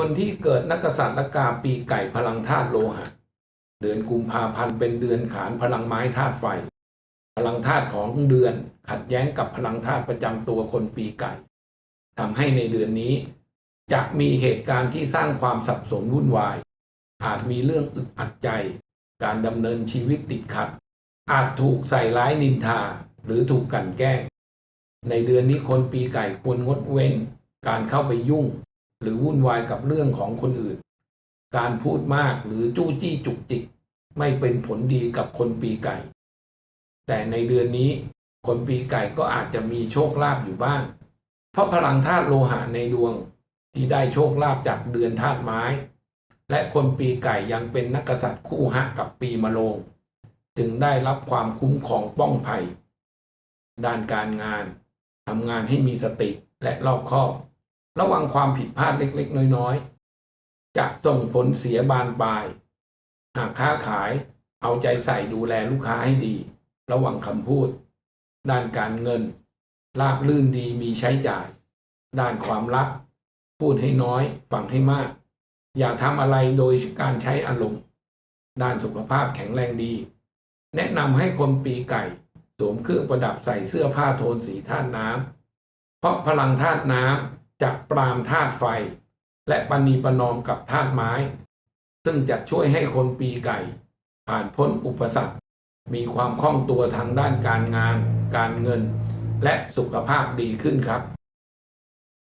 คนที่เกิดนักษัตริย์และกาปีไก่พลังธาตุโลหะ เดือนกุมภาพันธ์เป็นเดือนขานพลังไม้ธาตุไฟ พลังธาตุของเดือนขัดแย้งกับพลังธาตุประจำตัวคนปีไก่ทำให้ในเดือนนี้ จะมีเหตุการณ์ที่สร้างความสับสนวุ่นวาย อาจมีเรื่องอึดอัดใจ การดำเนินชีวิตติดขัด อาจถูกใส่ร้ายนินทาหรือถูกกันแกล้งในเดือนนี้คนปีไก่ควรงดเว้นการเข้าไปยุ่ง หรือวุ่นวายกับเรื่องของคนอื่น การพูดมากหรือจู้จี้จุกจิก ไม่เป็นผลดีกับคนปีไก่ แต่ในเดือนนี้คนปีไก่ก็อาจจะมีโชคลาภอยู่บ้าง เพราะพลังธาตุโลหะในดวงที่ได้โชคลาภจากเดือนธาตุไม้ และคนปีไก่ยังเป็นนักกษัตริย์คู่ฮะกับปีมะโรงจึงได้รับความคุ้มครองป้องภัย ด้านการงานทำงานให้มีสติและรอบคอบ ระวังความผิดพลาดเล็กๆ น้อยๆ จะส่งผลเสียบานปลาย หากค้าขายเอาใจใส่ดูแลลูกค้าให้ดี ระวังคำพูด ด้านการเงินราบลื่นดีมีใช้จ่าย ด้านความรัก พูดให้น้อยฟังให้มาก อย่าทำอะไรโดยการใช้อารมณ์ ด้านสุขภาพแข็งแรงดี แนะนำให้คนปีไก่สวมเครื่องประดับใส่เสื้อผ้าโทนสีธาตุน้ำเพราะพลังธาตุน้ำ จะปรามธาตุไฟ และปณีประนอมกับธาตุไม้ ซึ่งจะช่วยให้คนปีไก่ ผ่านพ้นอุปสรรค มีความคล่องตัวทางด้านการงาน การเงิน และสุขภาพดีขึ้นครับ